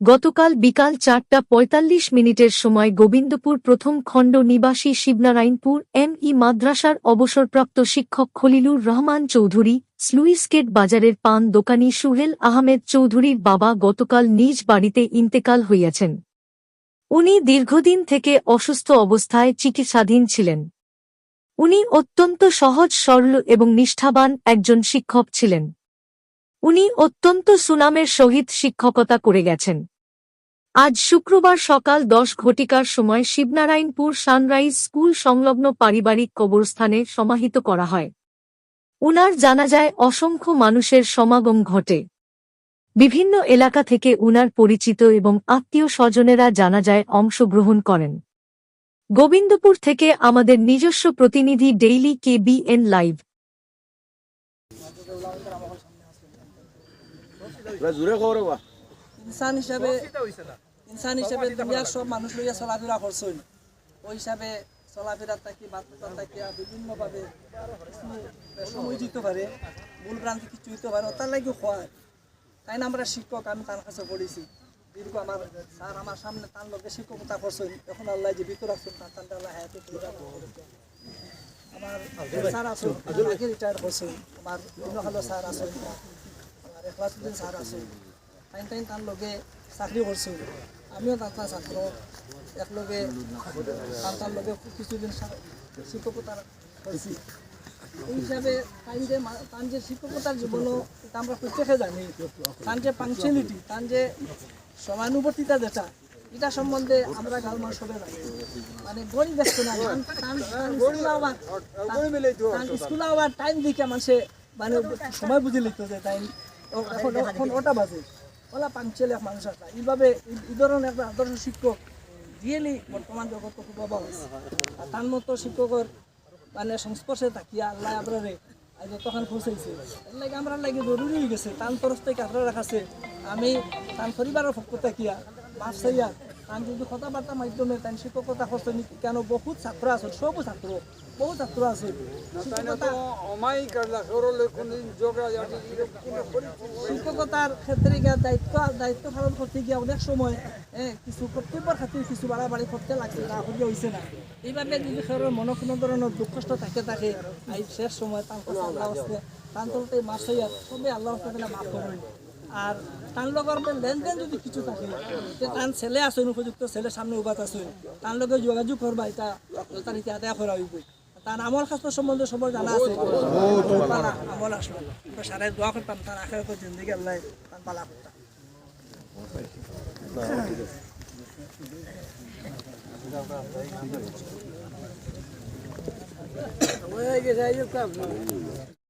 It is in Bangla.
গতকাল বিকাল চারটা পঁয়তাল্লিশ মিনিটের সময় গোবিন্দপুর প্রথম খণ্ড নিবাসী শিবনারায়ণপুর এম ই মাদ্রাসার অবসরপ্রাপ্ত শিক্ষক খলিলুর রহমান চৌধুরী স্লুইসকেট বাজারের পান দোকানি সুহেল আহমেদ চৌধুরীর বাবা গতকাল নিজ বাড়িতে ইন্তেকাল হইয়াছেন। উনি দীর্ঘদিন থেকে অসুস্থ অবস্থায় চিকিৎসাধীন ছিলেন। উনি অত্যন্ত সহজ, সরল এবং নিষ্ঠাবান একজন শিক্ষক ছিলেন। উনি অত্যন্ত সুনামের সহিত শিক্ষকতা করে গেছেন। আজ শুক্রবার সকাল দশ ঘটিকার সময় শিবনারায়ণপুর সানরাইজ স্কুল সংলগ্ন পারিবারিক কবরস্থানে সমাহিত করা হয়। উনার জানাজায় অসংখ্য মানুষের সমাগম ঘটে। বিভিন্ন এলাকা থেকে উনার পরিচিত এবং আত্মীয় স্বজনেরা জানাজায় অংশগ্রহণ করেন। গোবিন্দপুর থেকে আমাদের নিজস্ব প্রতিনিধি ডেইলি কে লাইভ। এবার জোরে খবর বা ইনসান হিসাবে ইনসান হিসাবে দুনিয়ার সব মানুষ লইয়া চলাফেরা করছেন। ওই হিসাবে চলাফেরা থাকি বার্তা থাকি বিভিন্নভাবে সময় দিতে পারে, ভুল ভ্রান্তি কিছু হইতে পারে, তার লাগে হয়। তাই না আমরা শিক্ষক, আমি তার কাছে পড়েছি। দীর্ঘ আমার স্যার আমার সামনে তার লোকে শিক্ষকতা করছেন। এখন আল্লাহ যে ভিতর রাখছেন তার তার আল্লাহ হায়াতে আমার স্যার আছেন, আগে রিটায়ার করছেন আমার বিভিন্ন ভালো স্যার আছেন। আমার এখলাসুদ্দিন স্যার টাইম তার লগে চাকরি করছ আমিও তার তার ছাত্র একলগে তার লগে কিছুদিন শিক্ষকতার করছি এই হিসাবে তান যে তান যে শিক্ষকতার জীবনও এটা আমরা প্রত্যেকে জানি তান যে তান যে সমানুবর্তিতা যেটা, এটা সম্বন্ধে আমরা গাল জানি। মানে গড়ি ব্যস্ত না স্কুল আবার টাইম দিকে মানুষে মানে সময় বুঝে লিখতে যে টাইম এখন এখন ওটা বাজে। ওলা পাংচুয়ালি এক মানুষ আসা এইভাবে এই- ধরনের একটা আদর্শ শিক্ষক রিয়েলি বর্তমান জগৎ খুব অভাব আছে। আর তার মতো শিক্ষকের মানে সংস্পর্শে থাকিয়া আল্লাহ আপনারে আজ তখন পৌঁছাইছে লাগে আমরা লাগে জরুরি হয়ে গেছে। তান তরফ থেকে আপনারা রাখাছে আমি তান পরিবারের পক্ষ থাকিয়া মাছ চাইয়া তান কিন্তু কথাবার্তার মাধ্যমে তান শিক্ষকতা করছে নি- কেন বহুত ছাত্র আছে সবও ছাত্র বহু ছাত্র আছে শিক্ষকতার ক্ষেত্রে গিয়া দায়িত্ব দায়িত্ব পালন করতে গিয়া অনেক সময় হ্যাঁ, কিছু কর্তব্যের খাতির কিছু বাড়াবাড়ি করতে লাগছে না করিয়া হয়েছে না। এইভাবে যদি সেটার মনে কোনো ধরনের দুঃখ কষ্ট থাকে থাকে এই শেষ সময় তার কাছে আল্লাহ আসতে তার তলতে মাছ হইয়া সবে আল্লাহ আসতে মাফ করেন আর তার লগর লেনদেন যদি কিছু থাকে যে তার ছেলে আসেন উপযুক্ত ছেলে সামনে উবাত আসেন তার লগে যোগাযোগ করবা এটা তারিখে আদায় করা হইব তার আমল শাস্ত্র সম্বন্ধে সবার জানা আছে। আমল আসলো। তো সারা দোয়া করতাম তার আখের তো জিন্দগি আল্লাহ তার পালা করতাম। হয়ে গেছে